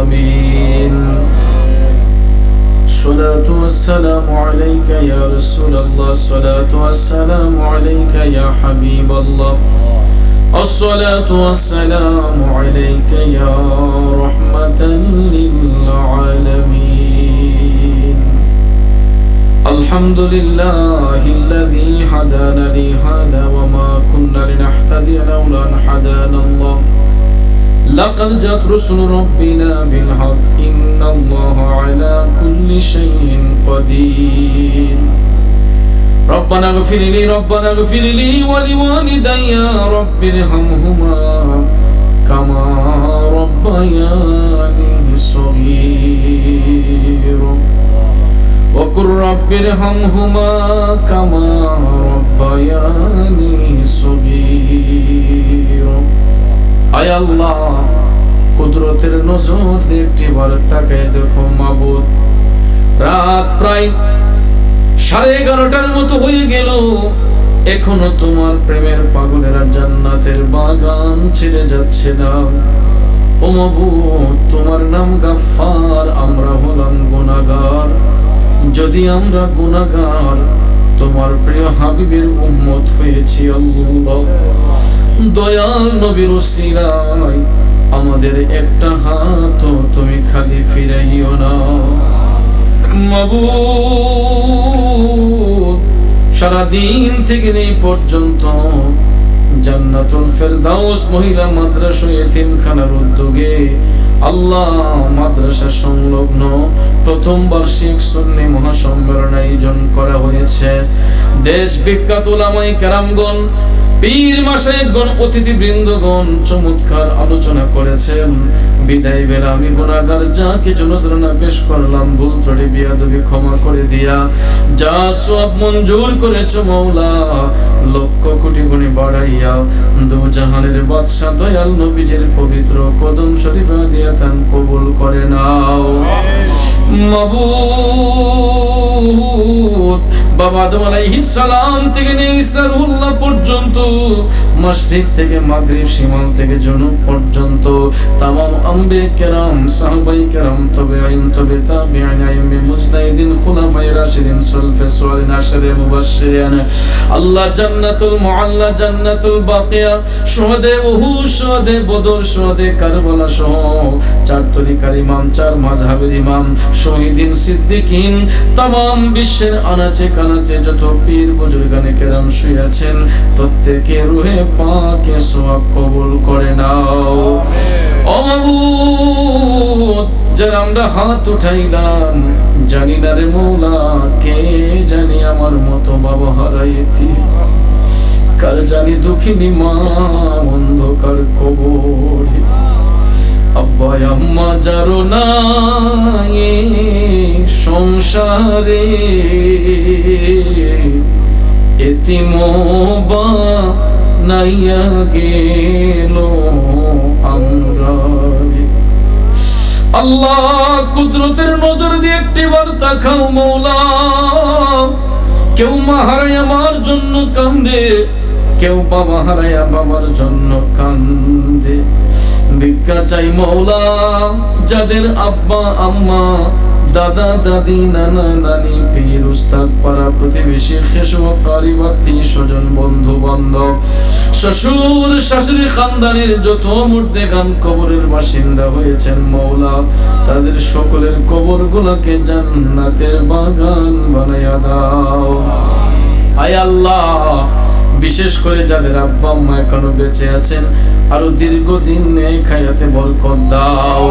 العالمين الصلاة والسلام عليك يا رسول الله. الصلاة والسلام عليك يا حبيب الله. الصلاة والسلام عليك يا رحمة للعالمين. الحمد لله الذي هدانا لهذا وما كنا لنهتدي لولا أن هدانا الله. لقد جاءت رسل ربنا بالحق إن الله على كل شيء قدير ربنا اغفر لي ربنا اغفر لي ولوالدي رب ارحمهما كما ربياني صغيرا وقل رب ارحمهما كما ربياني আল্লাহ। কুদরতের নজর দিয়ে একটি বার দেখো মাবুদ। রাত প্রায় সাড়ে এগারোটার মতো হয়ে গেল। এখনও তোমার প্রেমের পাগলেরা জান্নাতের বাগান ছেড়ে যাচ্ছে না। ও মাবুদ, তোমার নাম গাফফার, আমরা হলাম গুনাহগার। যদি আমরা গুনাহগার, তোমার প্রিয় হাবিবের উম্মত হয়েছি আল্লাহ। দয়াল নবীর উসিলায় আমাদের একটা হাত তুমি খালি ফিরাইও না। সারাদিন থেকে নেই পর্যন্ত জান্নাতুল ফেরদাউস মহিলা মাদ্রাসা এতিমখানার উদ্যোগে আল্লাহ মাদ্রাসা সংলগ্ন প্রথম বার্ষিক সুন্নি মহাসম্মেলন আয়োজন করা হয়েছে। দেশ বিখ্যাত ওলামাই কেরামগণ পীর মাসায়কগণ অতিথি বৃন্দগণ চমৎকার আলোচনা করেছেন। বিদায় বেলা আমি গুণাগার যা কিছু নজরানা পেশ করলাম, ভুল ত্রুটি, বিয়াদবি ক্ষমা করে দিয়া। যা সব মঞ্জুর করেছ মৌলা লক্ষ কোটি গুণে বাড়াইয়া। দু জাহানের বাদশাহ দয়াল নবীজের পবিত্র কদম শরীফা দিয়া তান কবুল করে নাও। মাবুদ। বাবা আদম আলাইহিস সালাম থেকে নিয়ে ঈসা পর্যন্ত। মসজিদ থেকে মাগরিব সীমাল থেকে জনুব পর্যন্ত। তামাম আম্বে কেরাম সাহাবাই কেরাম তবে আইন তবে তাবিঈন আইমে মুজতাহিদিন, খুলাফায়ে রাশিদিন, সুলফে সুয়ালিন আশরে মুবাশশিরিন আল্লাহ জান্নাতুল মুআল্লা, জান্নাতুল বাকিয়া। শুহাদে উহুদ শুহাদে বদর শুহাদে কারবালা সহ চার তরিকার ইমাম, চার মাযহাবের ইমাম শহীদিন সিদ্দিকিন তামাম বিশ্বের আনাচে কানাচে যত পীর বুজুর্গানে কেরাম শুয়েছেন প্রত্যেকে রুহে পাকে সওয়াব কবুল করে নাও। মাবুদ আমরা হাত উঠাইলাম জানি না রে মৌলা কে জানি আমার মতো বাবা হারাইতি কার জানি দুঃখিনী মা অন্ধকার কবরে। আব্বা আম্মা যারো না এ সংসারে? এতিমবা নাইয়া গেল আমরা। আল্লাহ কুদরতের নজর দিয়ে একটি বার তাকাও মৌলা। কেউ মা হারাই আমার জন্য কান্দে, কেউ বাবা হারাইয়া বাবার জন্য কান্দে। ভিক্ষা চাই মৌলা, যাদের আব্বা, আম্মা, দাদা, দাদি, নানা, নানি, পীর, উস্তাদ, পাড়া, প্রতিবেশী খেসব পারিবার্তি স্বজন, বন্ধু, বান্ধব, শ্বশুর, শাশুড়ি, খানদানের যত মুর্দে গান কবরের বাসিন্দা হয়েছেন মৌলা, তাদের সকলের কবর গুলাকে জান্নাতের বাগান বানাইয়া দাও। আয় আল্লাহ বিশেষ করে যাদের আব্বা আম্মা এখনও বেঁচে আছেন, আরও দীর্ঘদিন নেই খায়াতে বরকত দাও।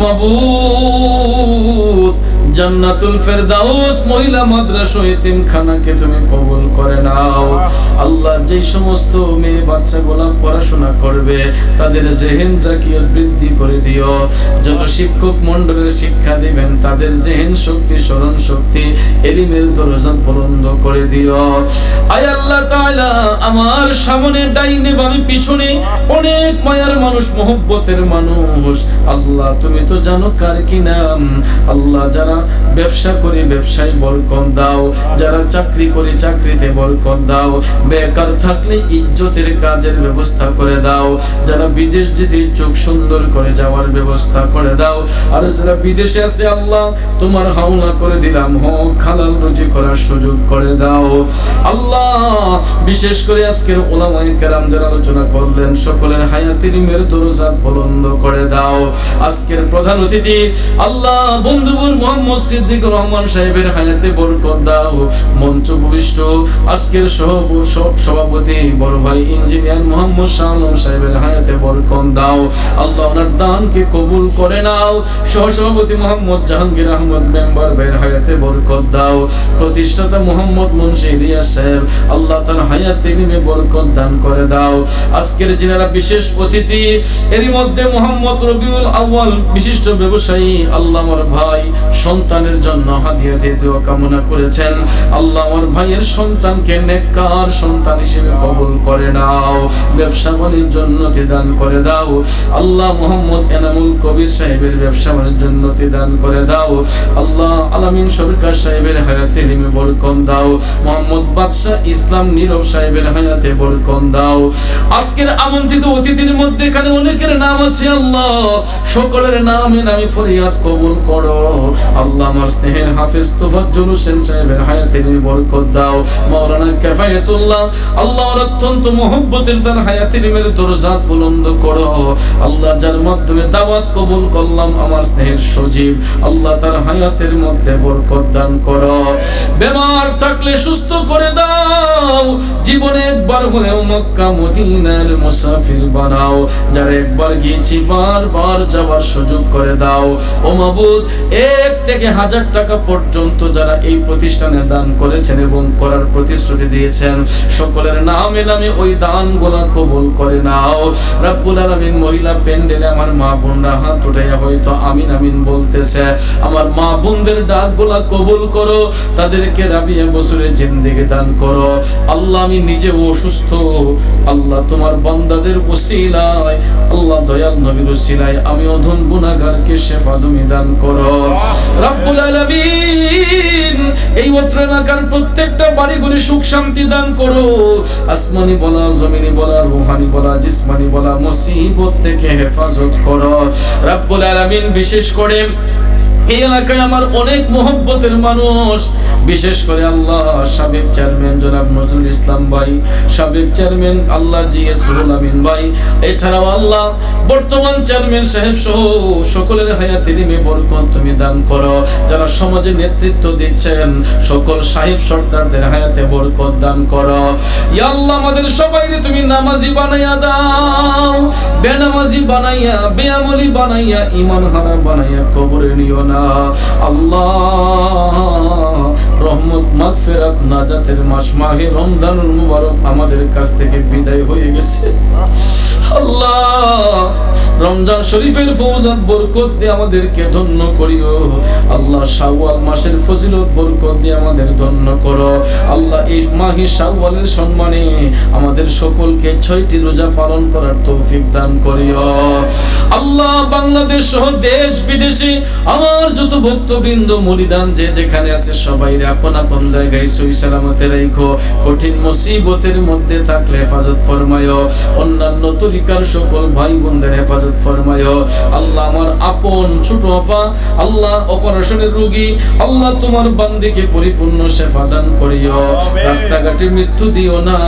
মাবুদ জান্নাতুল ফেরদাউস মহিলা মাদ্রাসা তুমি কবুল করে নাও। আল্লাহ যে সমস্ত মেয়ে বাচ্চাগুলা পড়াশোনা করবে, তাদের জেহেন জাকিয়ত বৃদ্ধি করে দিও। যত শিক্ষক মণ্ডলের শিক্ষা দিবেন, তাদের জেহেন শক্তি, স্মরণ শক্তি, এলিমের দরজা বুলন্দ করে দিও। আয় আল্লাহ তাআলা, আমার সামনে ডাইনে বামে পিছনে অনেক মায়ার মানুষ, মহব্বতের মানুষ। আল্লাহ, তুমি তো জানো কার কি নাম? আল্লাহ, যারা ব্যবসা করি, ব্যবসায় বরকত দাও। যারা চাকরি করে, চাকরিতে বরকত দাও। বেকার থাকলে ইজ্জতের কাজের ব্যবস্থা করে দাও। যারা বিদেশ যেতে চোখ সুন্দর করে যাওয়ার ব্যবস্থা করে দাও। আর যারা বিদেশে আছে, আল্লাহ, তোমার হাওলা করে দিলাম। হক হালাল রুজি করার সুযোগ করে দাও। আল্লাহ, বিশেষ করে আজকের ওলামায়ে কেরাম যারা আলোচনা করলেন, সকলের হায়াতির মের দরজা বুলন্দ করে দাও। আজকের প্রধান অতিথি, আল্লাহ, বন্ধুবর মোহাম্মদ সিদ্দিক রহমান সাহেবের হায়াতে বরকত দাও, মঞ্চ ভূমিষ্ঠ। আজকের সভাপতি বড় ভাই ইঞ্জিনিয়ার মোহাম্মদ শাহ আলম সাহেবের হায়াতে বরকত দাও। আল্লাহ ওনার দানকে কবুল করে নাও। সহসভাপতি মোহাম্মদ জাহাঙ্গীর আহমদ মেম্বার ভাইয়ের হায়াতে বরকত দাও। প্রতিষ্ঠাতা মোহাম্মদ মুন্সি ইলিয়াস সাহেব, আল্লাহ তার হায়াতে নিমে বরকত দান করে দাও। আজকের যিনারা বিশেষ অতিথি, এরই মধ্যে মোহাম্মদ রবিউল আউয়াল বিশিষ্ট ব্যবসায়ী, আল্লাহ আমার ভাই সন্তানের জন্য হাদিয়া দিয়ে দোয়া কামনা করেছেন। আল্লাহ আমার ভাইয়ের সন্তানকে নেককার সন্তান হিসেবে কবুল করে নাও, ব্যবসা বাণিজ্য উন্নতি দান করে দাও। আল্লাহ মোহাম্মদ এনামুল কবির সাহেবের ব্যবসা বাণিজ্য উন্নতি দান করে দাও। আল্লাহ আলামিন সরকার সাহেবের হায়াতে লিমে বরকন দাও। মোহাম্মদ বাদশাহ ইসলাম নীরব সাহেবের হায়াতে বরকন দাও। আজকের আমন্ত্রিত অতিথির মধ্যে এখানে অনেকের নাম আছে, আল্লাহ। সকলের নামে নামে ফরিয়াদ কবুল করো। আল্লাহ আমার স্নেহের হাফেজ, তোফাজ্জল হোসেন সাহেবের হায়াতে নিয়ে বরকত দাও। মাওলানা কেফায়েতুল্লাহ আল্লাহ আমার অত্যন্ত মহব্বতের তার হায়াতে নিমের দরজাত বুলন্দ করো। আল্লাহ যার মাধ্যমে দাওয়াত কবুল করলাম, আমার স্নেহের সজীব, আল্লাহ তার হায়াতের মধ্যে বরকত দান করো। বেমার থাকলে সুস্থ করে দাও, জীবনে একবার হলেও মক্কা, মদিনার মুসাফির বানাও। যারা একবার গিয়েছি, বারবার যাওয়ার সুযোগ করে দাও। ও মাবুদ, এক থেকে হাজার টাকা পর্যন্ত যারা এই প্রতিষ্ঠানে দান করেছেন এবং করার প্রতিশ্রুতি দিয়েছেন, সকলের নামে নামে ওই দান গোলা কবুল করে নাও। রাব্বুল আলামিন মহিলা প্যান্ডেলে আমার মা বোনরা হাত উঠাইয়া হয়তো আমিন আমিন বলতেছে, আমার মা বোনদের ডাক গোলা কবুল করো, তাদেরকে রাবিয়া বছরের জিন্দেগি দান করো। আল্লাহ, আমি নিজে অসুস্থ, আল্লাহ তোমার বান্দাদের ওসিলায়, আল্লাহ দয়াল নবীর ওসিলায়, আমি অধম গুনাহগারকে শেফা তুমি দান করো। রব্বুল আলামিন, এই অত্র এলাকার প্রত্যেকটা বাড়ি সুখ শান্তি দান করো। আসমানি বলা, জমিনি বলা, রুহানি বলা, জিসমানি বলা, মুসিবত থেকে হেফাজত করো। রব্বুল আলামিন বিশেষ করে এই এলাকায় আমার অনেক মোহব্বতের মানুষ। বিশেষ করে আল্লাহ, সাবেক চেয়ারম্যান জনাব নজরুল ইসলাম ভাই, সাবেক চেয়ারম্যান আল্লাহ জি এস আমিন ভাই, এছাড়াও আল্লাহ, বর্তমান চেয়ারম্যান সাহেব সহ সকলের হায়াতে নিমে বরকত তুমি দান করো। যারা সমাজে নেতৃত্ব দিচ্ছেন, সকল সাহেব সরকারদের হায়াতে বরকত দান করো। আল্লাহ, আমাদের সবাইকে তুমি নামাজি বানাইয়া দাও। বেনামাজি বানাইয়া বেআমলি বানাইয়া ইমান হারা বানাইয়া কবরে নিও না। আল্লাহ রহমত, মাগফিরাত, নাজাতের মাস, মাহে রমজানুল মুবারক আমাদের কাছ থেকে বিদায় হয়ে গেছে। আল্লাহ, রমজান শরীফের ফৌজাত, বরকত দিয়ে আমাদেরকে ধন্য করিও। আল্লাহ, শাওয়াল মাসের ফজিলত, বরকত দিয়ে আমাদের ধন্য আল্লাহ, এই মাহে শাওয়ালের সম্মানে আমাদের সকলকে ছয়টি রোজা পালন করার তৌফিক দান করিও। আল্লাহ, বাংলাদেশ সহ দেশ বিদেশে আমার যত ভক্তবৃন্দ মরিদান যে যেখানে আছে সবাই আপন আপন জায়গায় সই সালামতে রাখো কঠিন মুসিবতের মধ্যে থাকলে হেফাজত ফরমায়। অন্যান্য তরিকার সকল ভাই বোনদের হেফাজত ফরমায়। আল্লাহ আমার আপন ছোট আপা আল্লাহ অপারেশনের রোগী আল্লাহ তোমার বান্দিকে পরিপূর্ণ সেবা দান করিও রাস্তাঘাটে মৃত্যু দিও না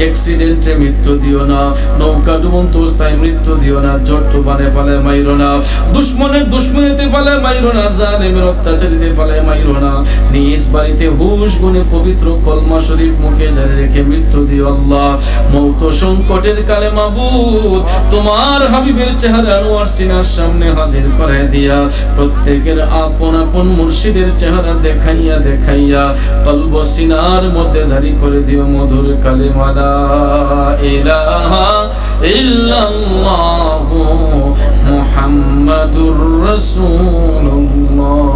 অ্যাক্সিডেন্টে মৃত্যু দিও না নৌকা ডুবন্ত অবস্থায় মৃত্যু দিও না ঝড় তুফানে ফেলে মাইরো না দুশ্মনের দুশ্মনীতে ফেলে মাইরো না জালেমের অত্যাচারীতে ফেলে মাইরো না নিজ বাড়িতে হুশ পবিত্র কলমা শরীফ মুখে রেখে মৃত্যু দিও আল্লাহ। মৌত সংকটের কালে মাবুদ, তোমার হাবিবের চেহারা সিনার সামনে হাজির দিয়া, প্রত্যেকের আপন আপন মুর্শিদের চেহারা দেখাইয়া দেখাইয়া কলব সিনার মধ্যে জারি করে দিও মধুর কালেমালা ইলাহা ইল্লাল্লাহু মুহাম্মাদুর রাসূলুল্লাহ।